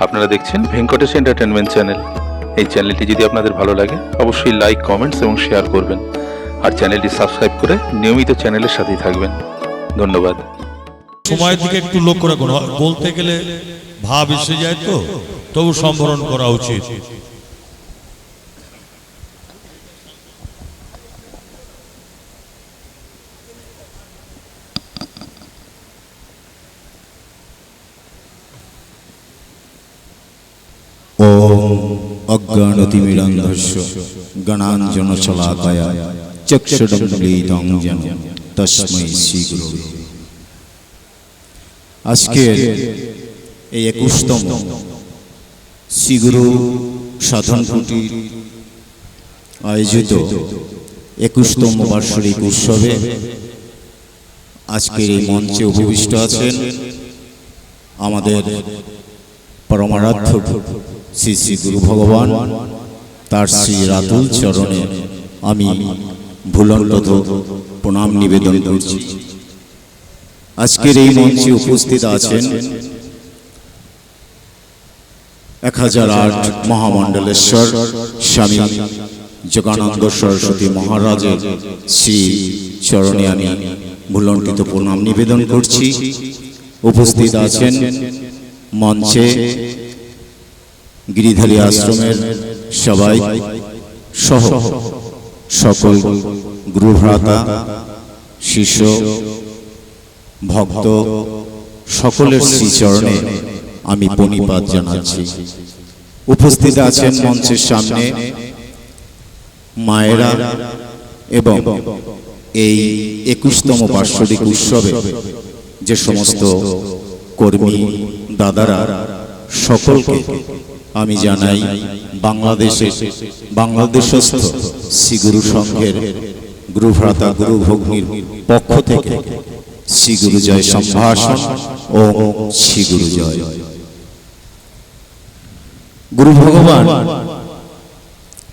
আপনারা দেখছেন Venkatesh entertainment channel এই চ্যানেলটি যদি আপনাদের ভালো লাগে, অবশ্যই লাইক কমেন্টস এবং শেয়ার করবেন। আর চ্যানেলটি সাবস্ক্রাইব করে নিয়মিত চ্যানেলের সাথেই থাকবেন। ধন্যবাদ। সময়ের দিকে একটু লক্ষ্য রাখুন, বলতে গেলে ভাব এসে যায় তো, তবু সম্বরণ করা উচিত। গণতিমিরন্ধস্য গণাঞ্জন চলাকায়া চক্ষুডম্বলিদং যেন তস্মৈ শ্রীগুরু আজকের এই একুশতম শ্রীগুরু সাধন কুটির আয়োজিত একুশতম বার্ষিক উৎসবে আজকের এই মঞ্চে উপবিষ্ট আছেন আমাদের পরমারাধ্য শ্রী শ্রী গুরু ভগবান তার শ্রী রাতুল চরণে আমি ভুলন্ত প্রণাম নিবেদন করছি। আজকের এই মঞ্চে উপস্থিত আছেন এক হাজার আট মহামণ্ডলেশ্বর স্বামী যোগানন্দ সরস্বতী মহারাজের শ্রী চরণে আমি ভুলণ্ঠিত প্রণাম নিবেদন করছি। উপস্থিত আছেন মঞ্চে গিরিধারী আশ্রমের সবাই সহ সকল গুরুভ্রাতা শিষ্য ভক্ত সকলের শ্রীচরণে আমি পণিপাত জানাচ্ছি। উপস্থিত আছেন মঞ্চের সামনে মায়েরা এবং এই একুশতম বার্ষিক উৎসবে যে সমস্ত কর্মী দাদারা সকলকে আমি জানাই, বাংলাদেশে বাংলাদেশস্থ শ্রী গুরু সংঘের গুরুভ্রাতা গুরু ভগ্নির পক্ষ থেকে শ্রী গুরু জয় সম্ভাষণ ও শ্রী গুরু জয়। গুরু ভগবান,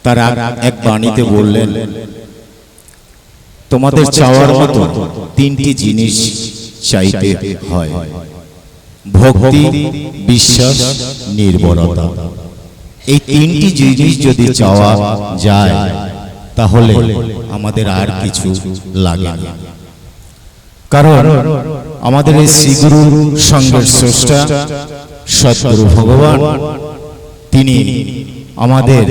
তারা এক বাণীতে বললেন, তোমাদের চাওয়ার মতো তিনটি জিনিস চাইতে হয়। ভক্তি, বিশ্বাস নির্ভরতা এই তিনটি জিনিস যদি চাওয়া যায়, তাহলে আমাদের আর কিছু লাগে না। কারণ আমাদের এই শ্রীগুরু সঙ্গের স্রষ্টা সদ্গুরু ভগবান, তিনি আমাদের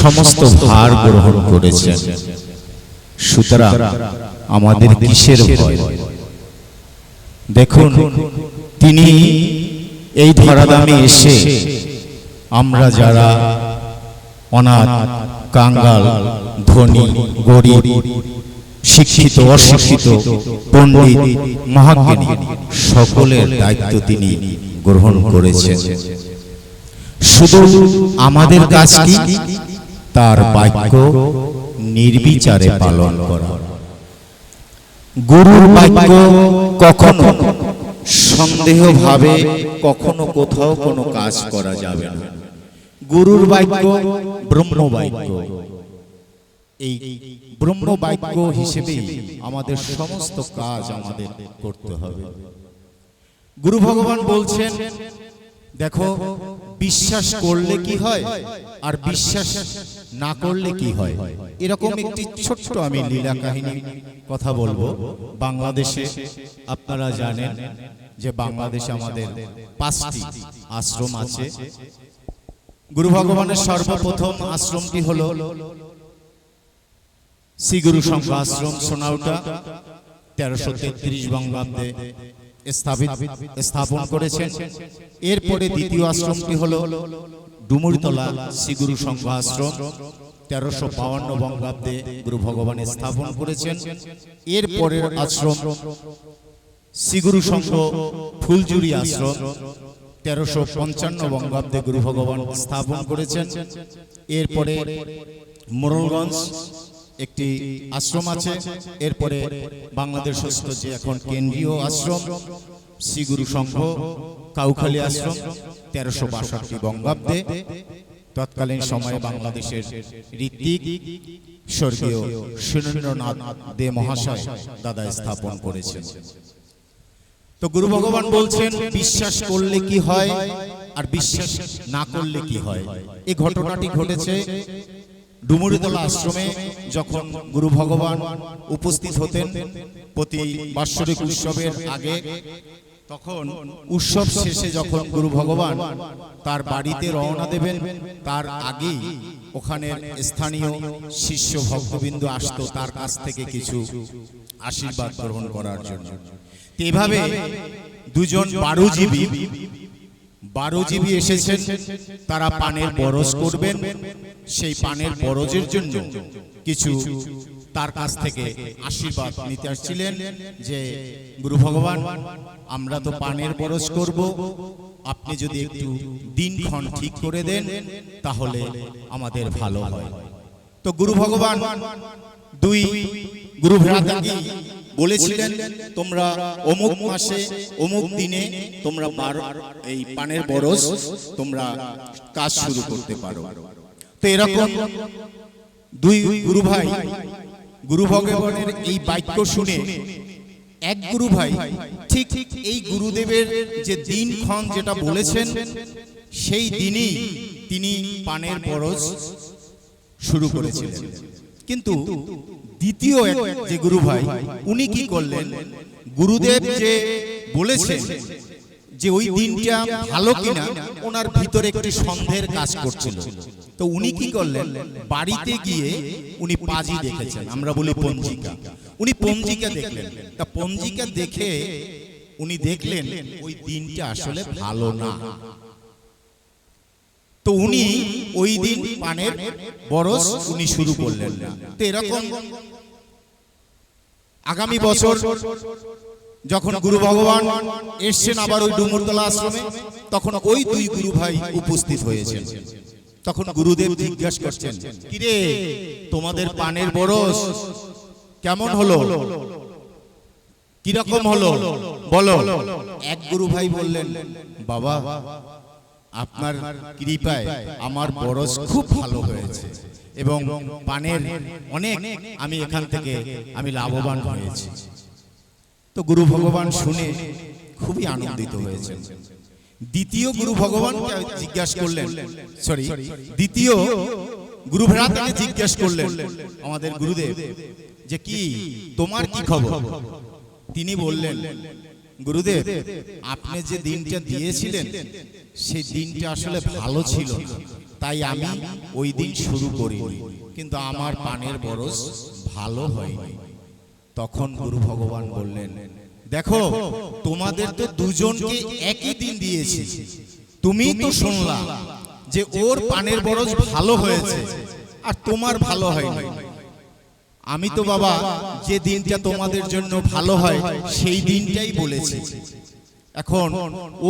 সমস্ত ভার গ্রহণ করেছেন। সুতরাং আমাদের কিসের ভয়? দেখুন, তিনি এই ধরাদামে এসে আমরা যারা অনাথ, কাঙ্গাল, ধনী, গরিব, শিক্ষিত, অশিক্ষিত, পণ্ডিত, মহাজ্ঞানী সকলের দায়িত্ব তিনি গ্রহণ করেছেন। শুধু আমাদের কাজ কি? তার বাক্য নির্বিচারে পালন করা। গুরুর বাক্য কখনো সন্দেহ ভাবে কখনো কোথাও কোনো কাজ করা যাবে না। গুরুর বাক্য ব্রহ্ম বাক্য এই ব্রহ্ম বাক্য হিসেবে আমাদের সমস্ত কাজ আমাদের করতে হবে। গুরু ভগবান বলছেন দেখো, বিশ্বাস করলে কি হয় আর বিশ্বাস না করলে কি হয়? এরকম একটি ছোট্ট আমি লীলা কাহিনী কথা বলব। বাংলাদেশে আপনারা জানেন যে বাংলাদেশে আমাদের পাঁচটি আশ্রম আছে। গুরু ভগবানের সর্বপ্রথম আশ্রমটি হল শ্রী গুরু সংঘ আশ্রম সোনাউটা, তেরোশো তেত্রিশ বঙ্গাব্দে স্থাপিত স্থাপন করেছেন। এরপরে দ্বিতীয় আশ্রমটি হলো ডুমুরতলা শ্রীগুরু সংঘ আশ্রম তেরোশো বাউন্ন বঙ্গাব্দে গুরু ভগবান স্থাপন করেছেন। এরপরের আশ্রম শ্রীগুরু সংঘ ফুলজুরি আশ্রম। তেরোশো পঞ্চান্ন বঙ্গাব্দে গুরু ভগবান স্থাপন করেছেন। এরপরে মোরলগঞ্জ একটি আশ্রম আছে। এরপরে বাংলাদেশ যে এখন কেন্দ্রীয় আশ্রম শ্রী গুরু সংঘ কাউখালী আশ্রম তেরোশো বাষট্টি বঙ্গাব্দে। তৎকালীন সময়ে বাংলাদেশের ঋত্বিক স্বর্গীয় সুরেন্দ্রনাথ দে মহাশয় দাদা স্থাপন করেছেন। তো গুরু ভগবান বলছেন বিশ্বাস করলে কি হয় আর বিশ্বাস না করলে কি হয়? এই ঘটনাটি ঘটেছে ডুমুরিতলা আশ্রমে যখন গুরু ভগবান উপস্থিত হতেন প্রতি বাৎসরিক উৎসবের আগে তখন উৎসব শেষে যখন গুরু ভগবান তার বাড়িতে রওনা দেবেন তার আগেই ওখানে স্থানীয় শিষ্য ভক্তবৃন্দ আসতো তার কাছ থেকে কিছু আশীর্বাদ গ্রহণ করার জন্য। এভাবে দুজন বারুজীবী বারোজীবী এসেছেন তারা পানের বরজ করবেন সেই পানের বরজের জন্য কিছু তার কাছ থেকে আশীর্বাদ নিতে আসছিলেন যে গুরু ভগবান আমরা তো পানের বরজ করব। আপনি যদি একটু দিনক্ষণ ঠিক করে দেন তাহলে আমাদের ভালো হয়। তো গুরু ভগবান দুই গুরু ভ্রাতাকে বলেছিলেন তোমরা অমুক মাসে অমুক দিনে তোমরা এই পানের বরস তোমরা কাজ শুরু করতে পারো। তো এরকম দুই গুরু ভাই গুরু ভগবানের এই বাক্য শুনে এক গুরু ভাই ঠিক ঠিক এই গুরুদেবের যে দিন দিনক্ষণ যেটা বলেছেন সেই দিনই তিনি পানের বরস শুরু করেছিলেন। কিন্তু দ্বিতীয় যে গুরু ভাই উনি কি করলেন? গুরুদেব যে বলেছেন যে ওই দিনটা ভালো কিনা ওনার ভিতরে একটি সন্দেহের কাজ করছিল। তো উনি কি করলেন? বাড়িতে গিয়ে উনি পাজি দেখেছেন। আমরা বলি পঞ্জিকা। উনি পঞ্জিকা দেখলেন। তা পঞ্জিকা দেখে উনি দেখলেন ওই দিনটা আসলে ভালো না। তো উনি ওই দিন পানের বরস উনি শুরু করলেন। না তো এরকম আগামী বছর যখন গুরু ভগবান এসছেন আবার ওই ডুমুরতলা আশ্রমে তখন ওই দুই গুরু ভাই উপস্থিত হয়েছেন। তখন গুরুদেব জিজ্ঞাসা করছেন কিরে তোমাদের পানের বরস কেমন হলো? কীরকম হলো? বলো। এক গুরু ভাই বললেন বাবা আপনার কৃপায় আমার বরস খুব ভালো হয়েছে। এবং পানের অনেক আমি এখান থেকে আমি লাভবান হয়েছি। তো গুরু ভগবান শুনে খুবই আনন্দিত হয়েছেন। দ্বিতীয় গুরু ভগবানকে জিজ্ঞাসা করলেন? সরি দ্বিতীয় গুরু ভ্রাতাকে জিজ্ঞাসা করলেন আমাদের গুরুদেব যে কি তোমার কি খবর? তিনি বললেন গুরুদেব আপনি যে দিনটা দিয়েছিলেন সেই দিনটা আসলে ভালো ছিল। তাই আমি ওই দিন শুরু করি কিন্তু আমার পানের বরস ভালো হয়নি। তখন গুরু ভগবান বললেন দেখো তোমাদের তো দুজনকে একই দিন দিয়েছি। তুমি তো শুনলা যে ওর পানের বরজ ভালো হয়েছে আর তোমার ভালো হয়নি। আমি তো বাবা যে দিনটা তোমাদের জন্য ভালো হয় সেই দিনটাই বলেছি। এখন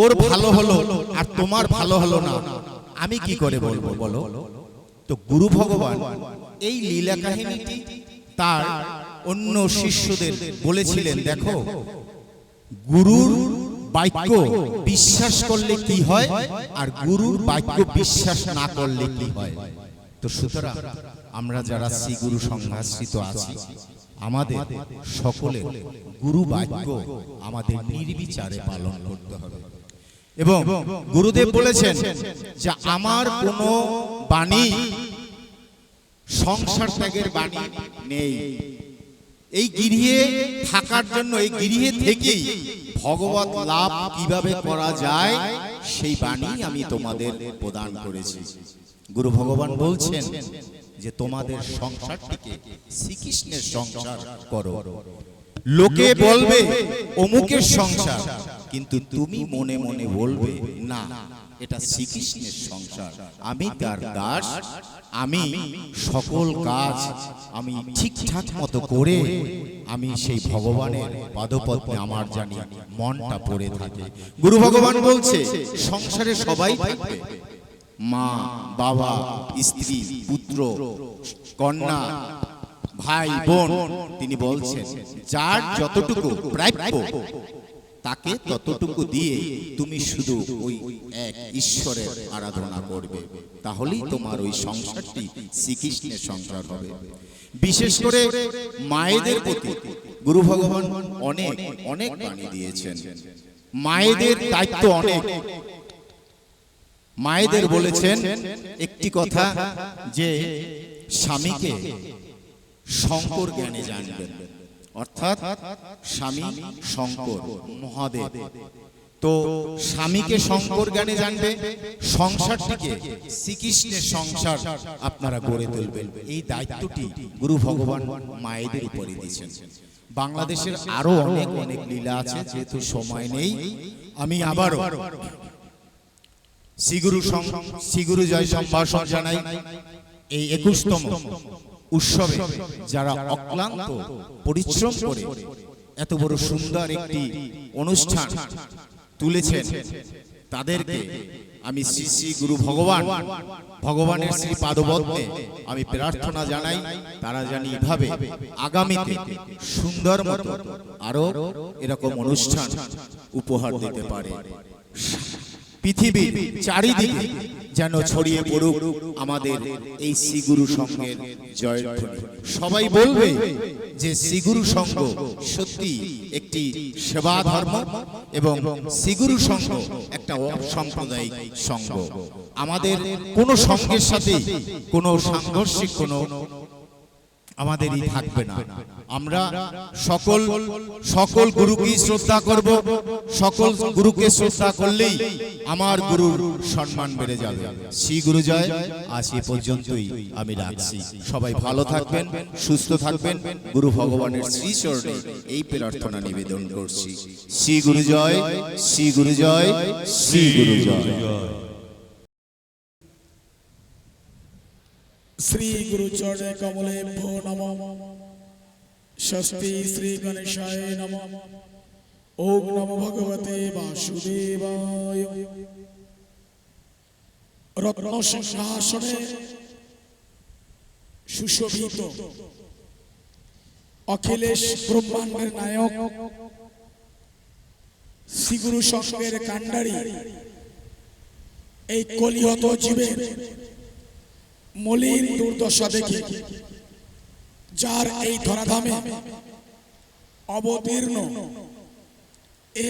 ওর ভালো হলো আর তোমার ভালো হলো না। আমি কি করে বলব বলো? তো গুরু ভগবান এই লীলা কাহিনীটি তার অন্য শিষ্যদের বলেছিলেন, দেখো, গুরুর বাক্য বিশ্বাস করলে কি হয় আর গুরুর বাক্য বিশ্বাস না করলে কি হয়? তো সুতরাং আমরা যারা শ্রী গুরু সংঘাশ্রিত আছি আমাদের সকলে গুরু বাক্য আমাদের নির্বিচারে পালন করতে হবে। এবং গুরুদেব বলেছেন যে আমার কোনো বাণী সংসার ত্যাগের বাণী নেই। এই গৃহে থাকার জন্য, এই গৃহে থেকেই ভগবত লাভ কীভাবে করা যায়, সেই বাণী আমি তোমাদের প্রদান করেছি। গুরু ভগবান বলছেন যে তোমাদের সংসারটিকে শ্রীকৃষ্ণের সংসার করো। লোকে বলবে অমুকের সংসার। কিন্তু তুমি মনে মনে বলবে না এটা শ্রীকৃষ্ণের সংসার। আমি তার দাস আমি সকল কাজ আমি ঠিকঠাক মতো করে আমি সেই ভগবানের পাদপদ্মে আমার জানি মনটা পড়ে থাকে। গুরু ভগবান বলছে সংসারে সবাই থাকবে। মা, বাবা, স্ত্রী, পুত্র, কন্যা, ভাই, বোন, তিনি বলছেন, যার যতটুকু তাকে ততটুকু দিয়ে তুমি শুধু ওই এক ঈশ্বরের আরাধনা করবে। তাহলেই তোমার ওই সংসারটি শ্রীকৃষ্ণের সংসার হবে। বিশেষ করে মায়েদের প্রতি গুরু ভগবান অনেক অনেক বাণী দিয়েছেন। মায়েদের দায়িত্ব অনেক মায়েদের বলেছেন একটি কথা যে স্বামীকে শঙ্কর জ্ঞানে জানবেন। অর্থাৎ স্বামী শঙ্কর মহাদেব। তো স্বামীকে শঙ্কর জ্ঞানে জানবে সংসারটিকে শ্রীকৃষ্ণের সংসার আপনারা গড়ে তুলবেন। এই দায়িত্বটি গুরু ভগবান মায়েদের উপরে দিয়েছেন। বাংলাদেশের আরও অনেক অনেক লীলা আছে যেহেতু সময় নেই আমি আবারও শ্রীগুরু শ্রীগুরু জয় সম্ভাষণ জানাই এই একুশতম উৎসবে যারা অক্লান্ত পরিশ্রম করে এত বড় সুন্দর একটি অনুষ্ঠান তুলেছেন, তাদেরকে আমি শ্রী শ্রী গুরু ভগবান, ভগবানের শ্রী পাদবদ্ধে আমি প্রার্থনা জানাই, তারা জানি এভাবে আগামীতে সুন্দর মতো আরও এরকম অনুষ্ঠান উপহার দিতে পারে। পৃথিবীর চারিদিকে যেন ছড়িয়ে পড়ুক আমাদের এই শ্রীগুরু সঙ্গের জয়ধ্বনি। সবাই বলবে যে শ্রীগুরু সঙ্গ সত্যি একটি সেবা ধর্ম এবং শ্রীগুরু সঙ্গ একটা সাম্প্রদায়িক সঙ্গ। আমাদের কোনো সঙ্গের সাথে কোনো সাংঘর্ষিক কোনো আমাদেরই থাকবে না। আমরা সকল সকল গুরুকে শ্রদ্ধা করব। সকল গুরুকে শ্রদ্ধা করলেই আমার গুরুর সম্মান বেড়ে যাবে। শ্রী গুরু জয় আজ এ পর্যন্তই আমি রাখছি। সবাই ভালো থাকবেন সুস্থ থাকবেন। গুরু ভগবানের শ্রী চরণে এই প্রার্থনা নিবেদন করছি। শ্রী গুরু জয় শ্রী গুরু জয় শ্রী গুরু জয়। শ্রী গুরু চরণে কমলে ভো নম। স্বস্তি শ্রী গণেশায় নম। ওম নম ভগবতে বাসুদেবায়। রত্ন সিংহাসনে সুশোভিত। অখিলেশ ব্রহ্মাণ্ডের নায়ক। শ্রীগুরু সঙ্গের কাণ্ডারি। এই কলিহত জীবের মলিন দুর্দশা দেখে, যার এই ধরাধামে অবতীর্ণ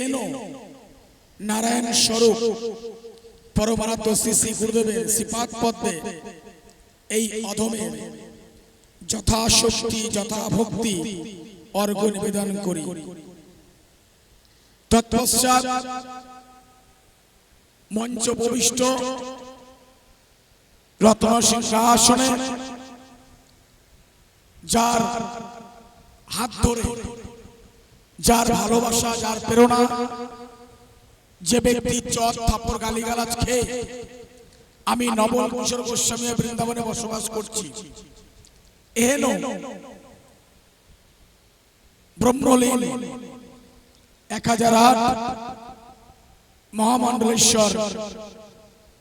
এন নারায়ণ স্বরূপ পরমারাধ্য শ্রী শ্রী গুরুদেবের শ্রীপাদ পদ্মে এই অধমে যথাশক্তি, যথাভক্তি অর্ঘ নিবেদন করি। তৎপশ্চাৎ মঞ্চ প্রবিষ্ট রত্ন সিংহাসনে যার হাত ধরে, যার ভালোবাসা, যার প্রেরণা, যে ব্যক্তি চট থাপড় গালিগালাজ খেয়ে আমি নবল কিশোর গোস্বামী বৃন্দাবনে বসবাস করছি এহেন ব্রহ্মলীন এক হাজার আট মহামণ্ডলেশ্বর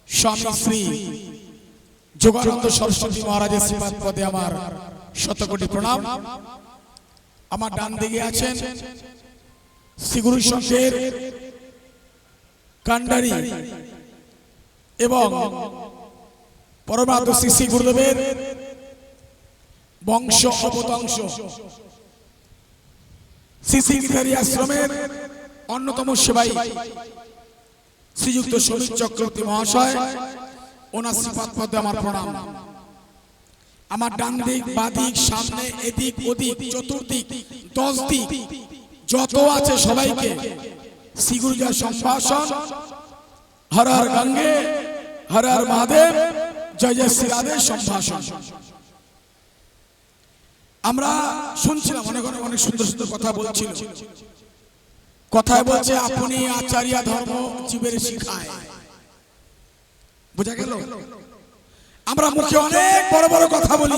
স্বামী শ্রী যোগানন্দ সরস্বতী মহারাজের শ্রীপাদ পদে আমার শতকোটি প্রণাম। আমার ডান দিকে আছেন শ্রীগুরু সংঘের কান্ডারি এবং পরমাত্ম শ্রী শ্রী গুরুদেবের বংশ অবতংশ। শ্রী শ্রী গিরিধারী আশ্রমের অন্যতম সেবাই শ্রীযুক্ত সমীর চক্রবর্তী মহাশয়। ওনার শ্রীপাদ পদে আমার প্রণাম। আমার ডান দিক বাদিক সামনে, এদিক, ওদিক, চতুর্দিক, দশ দিক, যত আছে সবাইকে শ্রীগুরুজার সম্ভাষণ। হর হর গঙ্গে, হর হর মহাদেব, জয় জয় শ্রী রাধের সম্ভাষণ। আমরা শুনছিলাম, অনেক অনেক অনেক সুন্দর সুন্দর কথা বলছিল। কথায় বলছে, আপনি আচার্য ধর্ম জীবের শিখায়। বোঝা গেল? আমরা মুখে অনেক বড় বড় কথা বলি।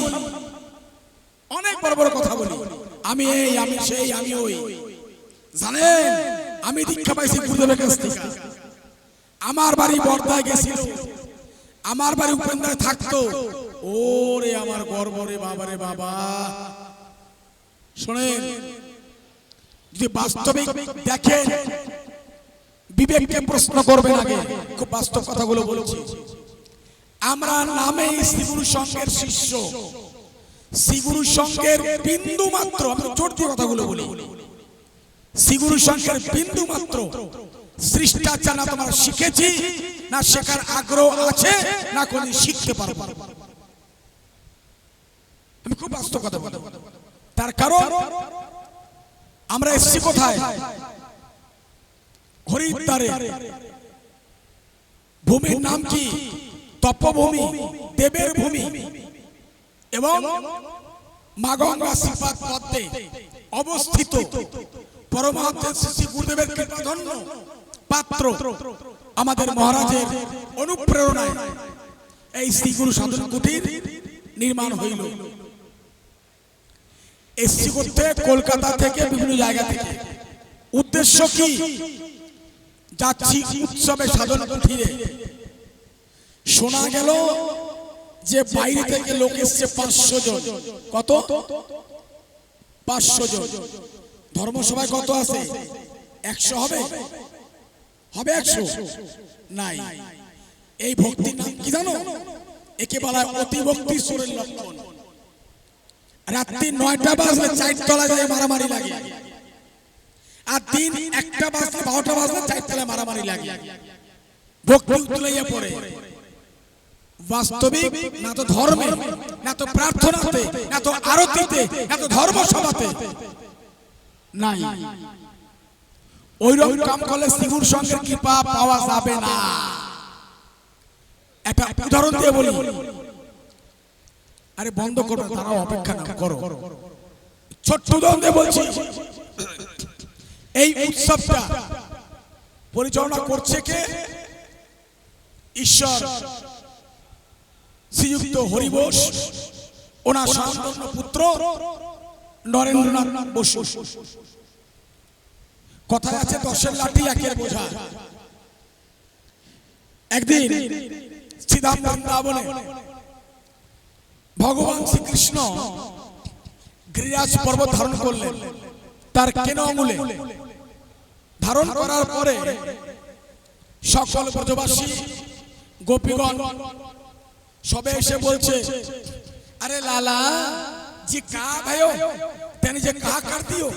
অনেক বড় বড় কথা বলি। আমি এই, আমি সেই, আমি ওই। জানেন? আমি দীক্ষা পাইছি গুরুদেবের কাছ থেকে। আমার বাড়ি বর্দায় গেছিল। আমার বাড়ি উপেন্দ্রায় থাকতো। ওরে আমার গর্ব রে বাবা রে বাবা। শোনেন, যদি বাস্তবিক দেখেন বিবেককে প্রশ্ন করবেন আগে। খুব বাস্তব কথাগুলো বলছি। আমরা নামে শ্রীগুরু সংঘের শিষ্য। শ্রীগুরু সংঘের বিন্দু মাত্র, আমি জোর দিয়ে কথাগুলো বলি। শ্রীগুরু সংঘের বিন্দু মাত্র। শিষ্টাচার না তোমার শিখেছি, না শেখার আগ্রহ আছে, না কোনদিন শিখতে পারব। আমি খুব বাস্তব কথা বলব তার কারণ, আমরা এসছি কোথায়? হরিদ্বারে ভূমির নাম কি? তপভূমি। দেবের ভূমি। এবং মা গঙ্গা শ্রীপাদ পদ্মে অবস্থিত। পরমাত্ম শ্রী গুরুদেবের কৃপাধন্য পাত্র আমাদের মহারাজের অনুপ্রেরণায় এই শ্রী গুরু সাধন কুটির নির্মাণ হইল। এসছি করতে কলকাতা থেকে বিভিন্ন জায়গা থেকে। উদ্দেশ্য কি? যাচ্ছি উৎসবে সাধন কুঠিরে শোনা গেল যে বাইরে থেকে লোক এসছে পাঁচশো জন। কত? পাঁচশো জন। ধর্মসভায় কত আছে? একশো হবে? হবে একশো? নাই। এই ভক্তির নাম কি জানো? একে বলা অতি ভক্তি সুরের লক্ষণ। রাত্রি নয়টা বাজলে চার তলা যায় মারামারি লাগে। আর দিন একটা বাজলে বারোটা বাজলে চার তলায় মারামারি লাগে। বাস্তবিক, না তো ধর্মে না তো প্রার্থনাতে, না তো আরতিতে, না তো ধর্ম সভাতে নাই। ওই রকম কাম করলে সঙ্গে কৃপা পাওয়া যাবে না। একটা উদাহরণ দিয়ে বলি। আরে বন্ধ করো তারা অপেক্ষা করো। ছোট্ট দিয়ে বলছি। এই উৎসবটা পরিচালনা করছে কে? ঈশ্বর। শ্রীযুক্ত হরিবোস, ওনার সন্তান পুত্র নরেন্দ্রনাথ বসু। কথায় আছে দশের লাঠি একের বোঝা। একদিন শ্রীধাম বৃন্দাবনে ভগবান শ্রীকৃষ্ণ গিরিরাজ পর্বত ধারণ করলেন। তার কেন আঙুলে ধারণ করার পরে সকল ব্রজবাসী গোপীগণ সবে এসে বলছে अरे लाला जी कहा भयो तेने जे कहा कर दियो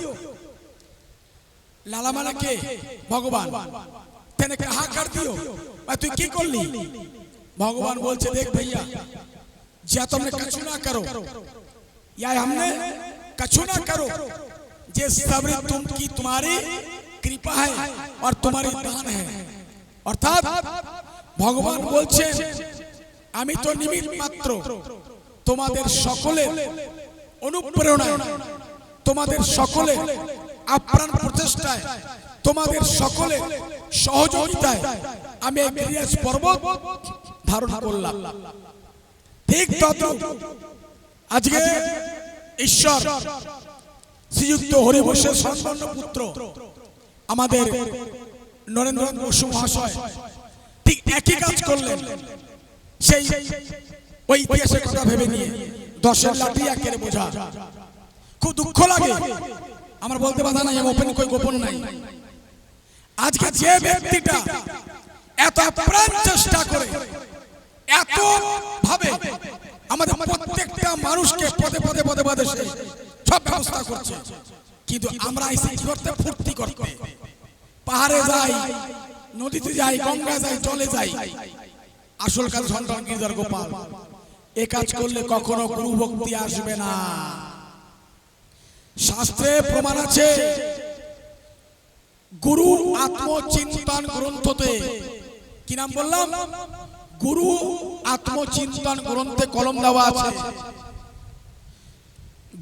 লালা মানে কে ভগবান তেনে কাহা কর দিও আর তুই কি করলি ভগবান বলছে দেখ भैया যা तुमने कछु ना करो या हमने कछु ना करो जे सब्र तुम की तुम्हारी कृपा है और तुम्हारी दान है অর্থাৎ ভগবান বলছেন আমি তো নিমিত মাত্র তোমাদের সকলের অনুপ্রেরণায় তোমাদের সকলে আপ্রাণ প্রচেষ্টায় তোমাদের সকলে সহযোগিতায় আমি এই গিরিরাজ পর্বত ধারণ করলাম ঠিক তত আজকে ঈশ্বর শ্রীযুক্ত হরিবংশের সন্তান পুত্র আমাদের নরেন্দ্রনাথ বসু মহাশয় ঠিক একই কাজ করলেন। সেই ওই ইতিহাসের কথা ভেবে নিয়ে দশের লাঠি একের বোঝা। খুব দুঃখ লাগে। আমার বলতে বাধা নাই ওপেন কই গোপন নাই। আজকে যে ব্যক্তিটা এত প্রাণ চেষ্টা করে, এত ভাবে আমাদের প্রত্যেকটা মানুষকে পদে পদে পদে পদে সব ব্যবস্থা করছে। কিন্তু আমরা এসে কি করতে? ফুর্তি করতে। পাহাড়ে যাই নদীতে যাই গঙ্গা যাই জলে যাই। আসল কাজ সন্তান গির্জার গোপাল। এ কাজ করলে কখনো গুরু ভক্তি আসবে না। শাস্ত্রে প্রমাণ আছে গুরু আত্মচিন্তন গ্রন্থতে। কি নাম বললাম? গুরু আত্মচিন্তন গ্রন্থে কলম দেওয়া আছে।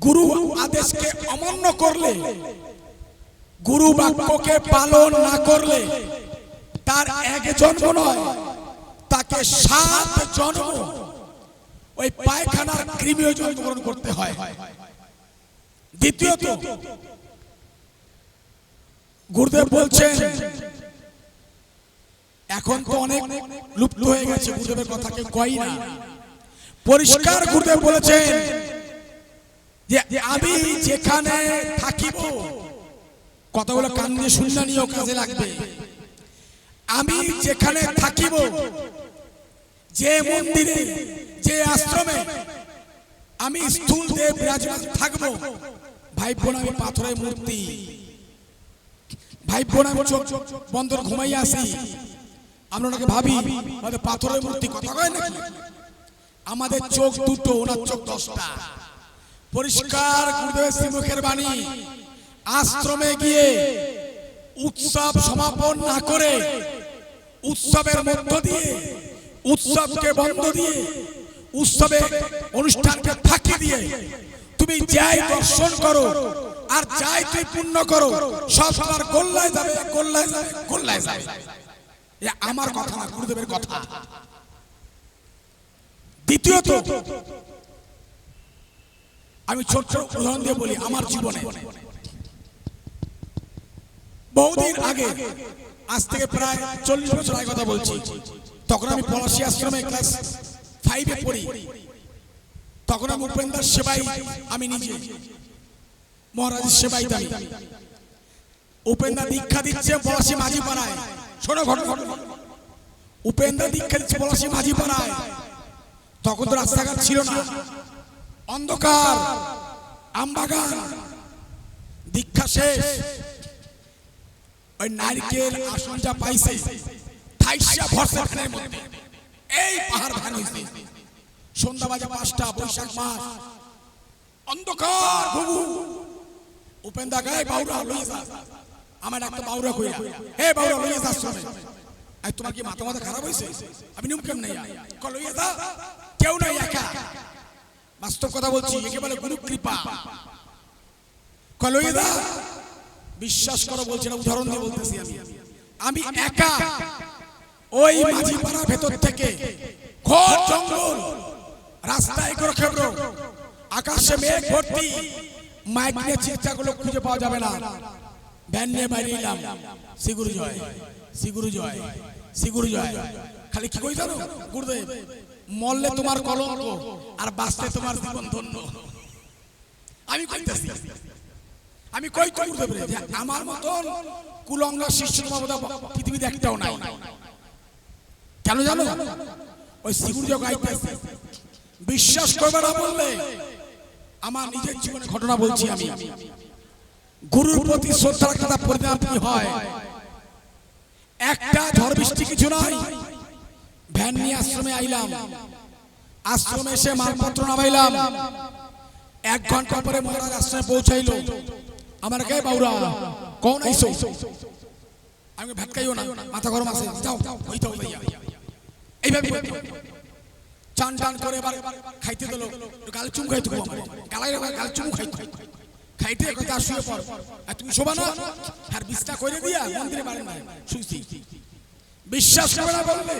গুরু আদেশকে অমান্য করলে, গুরু বাক্যকে পালন না করলে, তার এক জন্ম নয়, তাকে সাত জন্ম ওই পায়খানার কৃমিও জন্মগ্রহণ করতে হয়। দ্বিতীয়ত, গুরুদেব বলছেন, এখন তো অনেক লুপ্ত হয়ে গেছে, গুরুদেবের কথা কেউ কই না। পরিষ্কার গুরুদেব বলেছেন যে আমি যেখানে থাকিব কথাগুলো কান দিয়ে শুননা নিয়েও কাজে লাগবে। আমি যেখানে থাকিব, যে মন্দিরে, যে আশ্রমে, আমি স্থূল দেব বিরাজমান থাকব। ভাই বোন আমি পাথরের মূর্তি। ভাই বোন আমি চোখ বন্ধ করে ঘুমাইয়া আসি। আমরা ওনাকে ভাবি, আমাদের পাথরের মূর্তি কথা কয় নাকি? আমাদের চোখ দুটো, ওনার চোখ দশটা। পরিষ্কার শ্রীমুখের বাণী। আশ্রমে গিয়ে উৎসব সমাপন না করে উৎসবের মধ্য দিয়ে, উৎসবকে বন্ধ দিয়ে, উৎসবে অনুষ্ঠানকে ফাঁকি দিয়ে তুমি যাই দর্শন করো আর যাই তুই পূর্ণ করো, সব তোমার গোল্লায় যাবে গোল্লায় যাবে গোল্লায় যাবে। এ আমার কথা না, গুরুদেবের কথা। দ্বিতীয়ত আমি ছোট ছোট উদাহরণ দিয়ে বলি আমার জীবনে। বহুদিন আগে, আজ থেকে প্রায় চল্লিশ বছর আগে কথা বলছি। তখন আমি পলাশী আশ্রমে ক্লাস ফাইভে পড়ি। তখন আমি উপেন্দ্র সেবাই আমি নিজে। মহারাজের সেবাই দামি উপেন্দ্র দীক্ষা দিচ্ছে পলাশী মাঝি পাড়ায় শোনো ঘটনা। উপেন্দ্র দীক্ষা দিচ্ছে পলাশী মাঝি পাড়ায় তখন তো রাস্তাঘাট ছিল না। অন্ধকার, আমবাগান, দীক্ষা শেষ। ওই নারকেল আসন যা পাইছে থাইসা ভরসা মধ্যে। এই পাহাড় ভান হইছে। সন্ধ্যা বাজে পাঁচটা, বৈশাখ মাস। অন্ধকার ঘুঘু। উপেন্দা গায়ে বাউরা লইয়া যা। আমার একটা বাউরা কইরা হে বাউরা, লইয়া আই তোমার কি মাথা মাথা খারাপ হইছে? আমি নিয়ম কেমন নাই লইয়া যা। কেউ নাই একা। বাস্তব কথা বলছি একে বলে গুরু কৃপা ক লইয়া যা বিশ্বাস করো বলছি না উদাহরণ দিয়ে বলতেছি আমি। আমি একা ওই মাঝি পাড়ার ভেতর থেকে ঘোর জঙ্গল রাস্তায় করে খেবড়ো আকাশে মেঘ ভর্তি মাইক নিয়ে চিৎকারগুলো খুঁজে পাওয়া যাবে না। ভ্যান নিয়ে বাইরে এলাম। সিগুরু জয় সিগুরু জয় সিগুরু জয় খালি কি কই জানো গুরুদেব। মরলে তোমার কলঙ্ক, আর বাঁচলে তোমার জীবন ধন্য। আমি কইতেছি, আমি কই করতে পারি যে আমার মতন কুলঙ্গা শিষ্য তোমার পৃথিবীতে একটাও নাই। কেন জানো? ওই সিগুর যোগ আইতেছে বিশ্বাস করবে না বললে আমার নিজের জীবনে ঘটনা বলছি আমি। গুরুর প্রতি শ্রদ্ধার কথা পরিণাম কি হয়। একটা ঝড় বৃষ্টি কিছু নাই ভ্যান নিয়ে আশ্রমে আইলাম। আশ্রমে এসে মালপত্র নামাইলাম। এক ঘণ্টা পরে মহারাজ আশ্রমে পৌঁছাইলো। আমার কে বাউরা কোন আইসো? আমি ভেটকাইও না। মাথা গরম আছে। যাও। ওই তো ভাইয়া এইভাবে চান টান করে এবার খাইতে দিল। গাল চুম খাইতে গালাই গাল চুম খাইতে খাইতে কথা শুয়ে পড়। আর তুমি শোভা না? আর বিছনা করে দিয়া মন্দিরে বাড়ি না শুইছি বিশ্বাস করে না বললে?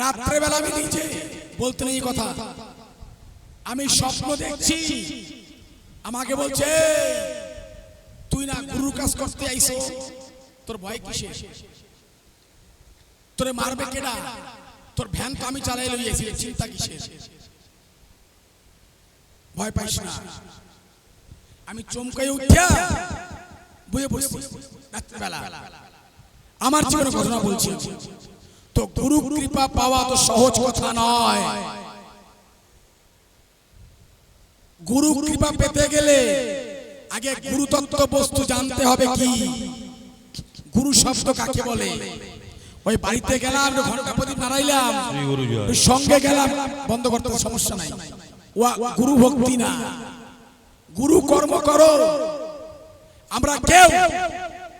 রাত্রে বেলা আমি নিজে বলতে নেই কথা, আমি স্বপ্ন দেখছি। আমাকে বলছে, তুই না গুরুর কাজ করতে আইছো তোর ভয় কিসে তোরে মারবে কেডা তোর ভ্যান তো আমি চালাই লইয়েছি চিন্তা কিসে ভয় পাইস না। আমি চমকাই উঠিয়া বুঝে বসছি। রাত্রিবেলা। আমার জীবনে ঘটনা বলছি। তো গুরু কৃপা পাওয়া তো সহজ কথা নয়। গুরু কৃপা পেতে গেলে আগে গুরু তত্ত্ব বস্তু জানতে হবে কি? গুরু শব্দ কাকে বলে? ওই বাড়িতে গেলাম ঘণ্টা প্রদীপ ওই সঙ্গে গেলাম, বন্ধ করতে সমস্যা নাই। গুরু ভক্তি না। গুরু কর্ম করো। আমরা কেউ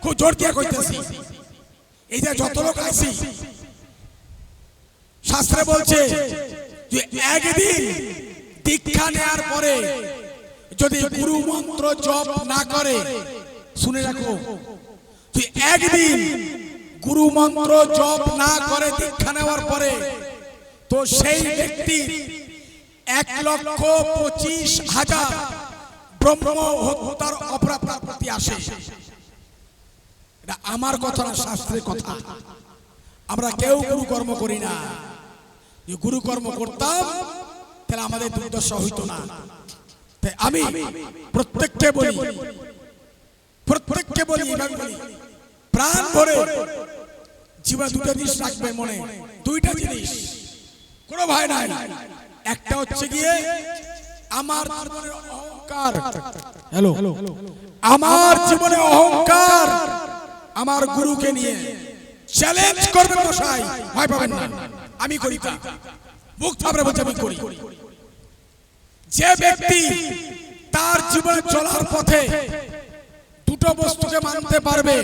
খুব জোর দিয়ে কইতেছি। এই যে যত লোক আইছি শাস্ত্রে বলছে যে একদিন দীক্ষা নেয়ার পরে যদি গুরু মন্ত্র জপ না করে শুনে রাখো তুই একদিন গুরু মন্ত্র জপ না করে দীক্ষা নেওয়ার পরে তো সেই ব্যক্তি এক লক্ষ পঁচিশ হাজার ব্রহ্ম হত্যার অপরাধ প্রতি আসে। এটা আমার কথা না শাস্ত্রের কথা। আমরা কেউ গুরু কর্ম করি না। যে গুরু কর্ম করতাম তাহলে আমাদের দুর্দশা হইতো না। তাই আমি প্রত্যেককে বলি প্রত্যেককে বলি প্রাণ ভরে জীবনে দুটো জিনিস রাখবে মনে দুইটা জিনিস। কোনো ভয় নাই। একটা হচ্ছে গিয়ে আমার অহংকার। হ্যালো। আমার জীবনে অহংকার আমার গুরুকে নিয়ে চ্যালেঞ্জ করবে মশাই। ভয় পাবেন না। আমি করি মুখ থাপড়ে বলছে আমি করি। যে ব্যক্তি তার জীবনে চলার পথে দুটো বস্তুকে মানতে পারবে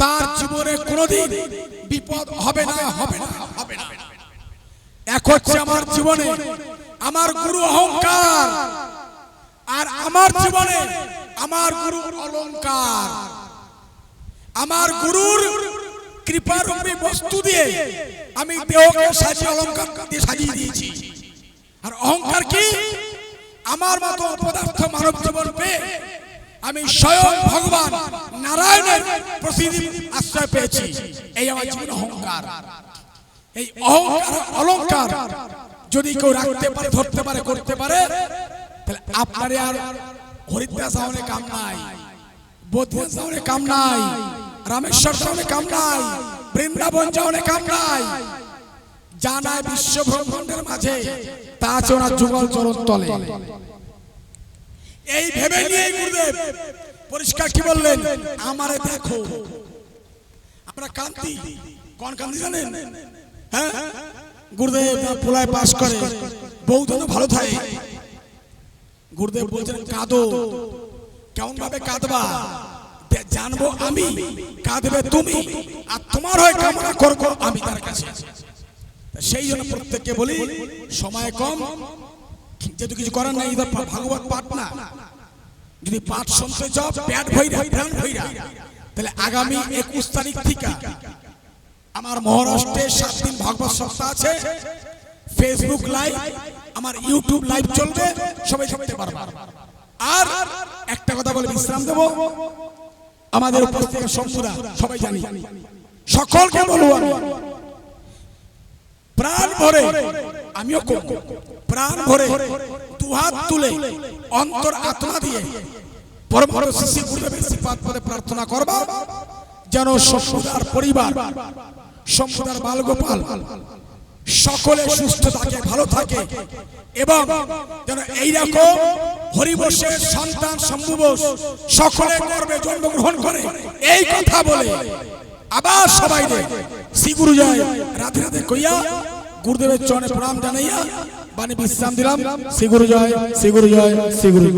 তার জীবনে কোনোদিন বিপদ হবে না হবে না হবে না। এক হচ্ছে আমার জীবনে আমার গুরু অহংকার আর আমার জীবনে আমার গুরু অলংকার। আমার গুরুর কৃপারূপী বস্তু দিয়ে আমি দেহকে সাজিয়ে অলংকার দিয়ে সাজিয়ে দিয়েছি। আর অহংকার কি? আমার মতো অপদার্থ মানব জীবন পেয়ে আমি স্বয়ং ভগবান নারায়ণের প্রতিদিন আশ্রয় পেয়েছি। এই আমার জীবন অহংকার। এই অহংকার অলংকার যদি কেউ রাখতে পারে ধরতে পারে করতে পারে তাহলে আপনার আর হরিদ্বার সামনে কাম নাই। সামনে কাম নাই। রামেশ্বর সামনে কাম নাই বৃন্দাবন যাওয়ানে কাম নাই জানায় বিশ্ব ব্রহ্মাণ্ডের মাঝে, তা ওনার যুগল চরণ তলে। এই ভেবে নিয়ে গুরুদেব পরিষ্কার কি বললেন, আমারে দেখো। আমরা কান্তি কোন কান্তি জানেন? হ্যাঁ? গুরুদেব পোলায় পাস করে, বউ যেন ভালো থাকে। গুরুদেব বলছেন, কাঁদো। কেমন ভাবে কাঁদবা? জানব আমি, কাঁদবে তুমি, আর তোমার হয়ে কামনা করব আমি তার কাছে। সেই জন্য প্রত্যেককে বলি, সময় কম, যেহেতু কিছু করার নাই এটা ভাগবত পাঠ না। যদি পাঠ শুনতে চাও, প্যাট ভৈরা প্রাণ ভৈরা তাহলে আগামী একুশ তারিখ থেকে আমার মহারাষ্ট্রে সাত দিন ভাগবত সপ্তাহ আছে। ফেসবুক লাইভ আমার ইউটিউব লাইভ চলবে, সবাই পারবে। আর একটা কথা বলে বিশ্রাম দেব। আমাদের উপস্থিত শম্ভুদা সবাই জানি। সকলকে বলব প্রাণ ভরে আমিও করব। প্রাণ ভরে দুহাত তুলে অন্তর আত্মা দিয়ে পরমহত শিশি গুরুদেবের শ্রীপাদ পদে প্রার্থনা করবা। যেন শম্ভুদার পরিবার শম্ভুদার বালগোপাল সকলে সুস্থ থাকে ভালো থাকে। এবং যেন এইরকম হরিবসের সন্তান শম্ভুবোস সকলে গর্বে জন্মগ্রহণ করে। এই কথা বলে আবার সবাই শ্রী গুরু জয়। রাধে রাধে কইয়া গুরুদেবের চরণে প্রণাম জানাইয়া বাণী বিশ্রাম দিলাম। শ্রী গুরু জয়। শ্রী গুরু জয়। শ্রী গুরু